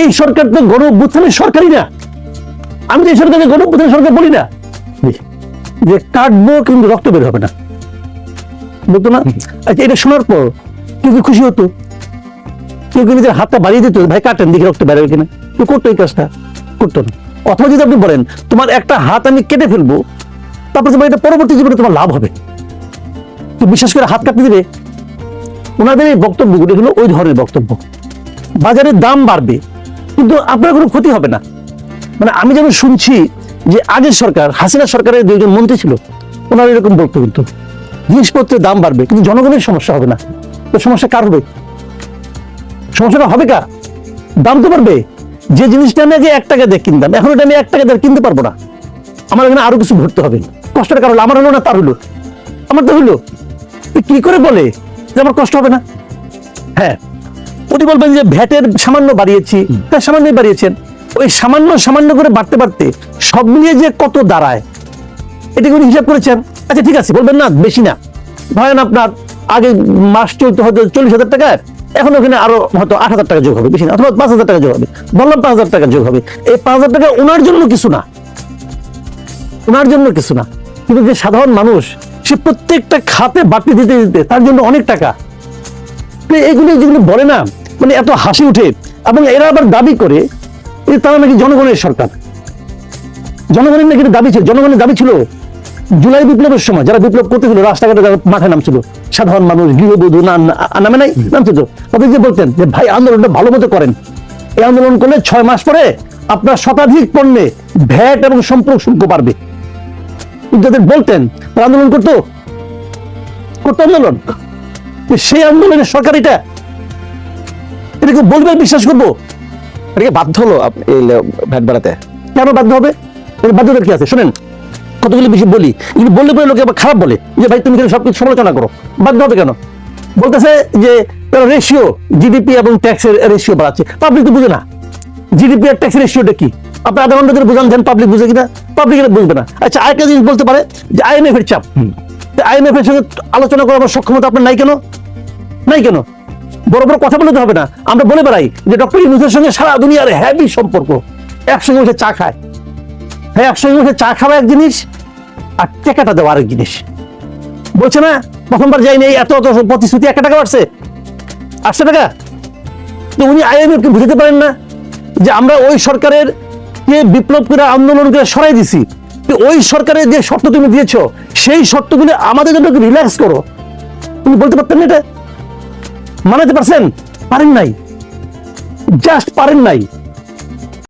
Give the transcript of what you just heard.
এই সরকার তো গণ অভ্যুত্থানের সরকারই না। আমি তো এই সরকারকে গণ অভ্যুত্থানের সরকার বলি না। যে কাটবো কিন্তু রক্ত বের হবে না। বলতো না? আচ্ছা এটা শোনার পর কেউ কি খুশি হতো? কেউ কি নিজের হাতটা বাড়িয়ে দিত ভাই কাটেন দেখি রক্ত বেরোবে কিনা? কেউ করতো এই কাজটা করতো না। অথবা যদি আপনি বলেন তোমার একটা হাত আমি কেটে ফেলব তারপর তোমার এটা পরবর্তী জীবনে তোমার লাভ হবে। তো বিশেষ করে হাত কাটতে দিবে। ওনাদের এই বক্তব্যগুলি হলো ওই ধরনের বক্তব্য। বাজারের দাম বাড়বে। কিন্তু আপনার কোনো ক্ষতি হবে না। মানে আমি যেমন শুনছি যে আগের সরকার, হাসিনা সরকারের দুইজন মন্ত্রী ছিল, ওনারা এরকম বলতো কিন্তু। জিনিসপত্রের দাম বাড়বে, কিন্তু জনগণের সমস্যা হবে না। তো সমস্যা কার হবে? সমস্যাটা হবে কার? দাম তো বাড়বে। যে জিনিসটা আমি আগে এক টাকা দিয়ে কিনতাম, এখন এটা আমি এক টাকা দিয়ে কিনতে পারব না। আমার এখানে আরও কিছু ভরতে হবে। কষ্টের কারণ আমার হলো না তার হলো? আমার তো হলো। কি করে বলে যে আমার কষ্ট হবে না? হ্যাঁ। উনি বলবেন যে ভ্যাটের সামান্য বাড়িয়েছি হ্যাঁ সামান্যই বাড়িয়েছেন। ওই সামান্য সামান্য করে বাড়তে বাড়তে সব মিলিয়ে যে কত দাঁড়ায় এটা উনি হিসাব করেছেন? আচ্ছা ঠিক আছে বলবেন না বেশি না। ধরেন আপনার আগে মাস চলতে হয়তো চল্লিশ হাজার টাকা এখন ওখানে আরও হয়তো আট হাজার টাকা যোগ হবে বেশি না অথবা পাঁচ হাজার টাকা যোগ হবে। বললাম পাঁচ হাজার টাকা যোগ হবে। এই পাঁচ হাজার টাকা ওনার জন্য কিছু না। ওনার জন্য কিছু না। কিন্তু যে সাধারণ মানুষ সে প্রত্যেকটা খাতে বাড়তি দিতে দিতে তার জন্য অনেক টাকা। তো এগুলো যেগুলো বলে না মানে এত হাসি উঠে এবং এরা আবার দাবি করে যে তারা নাকি জনগণের সরকার। জনগণের নাকি দাবি ছিল জনগণের দাবি ছিল জুলাই বিপ্লবের সময় যারা বিপ্লব করতেছিল রাস্তাঘাটে যারা মাঠে নামছিল সাধারণ মানুষ গৃহবধূ না নামে নাই নামছিল। তবে যে বলতেন যে ভাই আন্দোলনটা ভালো মতো করেন। এই আন্দোলন করলে ছয় মাস পরে আপনার শতাধিক পণ্যে ভ্যাট এবং সম্পর্ক শুল্ক বাড়বে। কিন্তু যাদের বলতেন তারা আন্দোলন করতো করতো আন্দোলন? সেই আন্দোলনের সরকার এটা এটাকে বলবে বিশ্বাস করব। এটাকে বাধ্য হলো এই ভ্যাট বাড়াতে। কেন বাধ্য হবে? বাধ্যতার কি আছে? শোনেন কতগুলি বেশি বলি। কিন্তু বললে পরে লোকে আবার খারাপ বলে যে ভাই তুমি কেন সবকিছু সমালোচনা করো। বাধ্য হবে কেন? বলতেছে যে রেশিও জিডিপি এবং ট্যাক্সের রেশিও বাড়াচ্ছে। পাবলিক তো বুঝে না। জিডিপি আর ট্যাক্সের রেশিওটা কি? আপনি আধা ঘণ্টা ধরে বুঝান দেন পাবলিক বুঝে কিনা? পাবলিক এটা বুঝবে না। আচ্ছা আরেকটা জিনিস বলতে পারে যে আইএমএফ এর চাপ আইএমএফ এর সঙ্গে আলোচনা করার সক্ষমতা আপনার নাই কেন? নাই কেন? বড় বড় কথা বলে তো হবে না। আমরা বলে বেড়াই যে ডক্টর ইউনুসের সঙ্গে সারা দুনিয়ার হ্যাভি সম্পর্ক। একসঙ্গে বসে চা খায়। হ্যাঁ একসঙ্গে বসে চা খাওয়া এক জিনিস আর টাকাটা দেওয়া আরেক জিনিস। বলছে না, প্রথমবার যাইনি, এত এত প্রতিশ্রুতি একটা টাকা বাড়ছে। আসছে টাকা? তো উনি আইএমএফ কে বুঝতে পারেন না যে আমরা ওই সরকারের যে বিপ্লব করে আন্দোলন করে সরাই দিছি। ওই সরকারের যে শর্ত তুমি দিয়েছ, সেই শর্তগুলো আমাদের জন্য রিল্যাক্স করো। তুমি বলতে পারতেন না এটা? মানাতে পারছেন? পারেন নাই। জাস্ট পারেন নাই।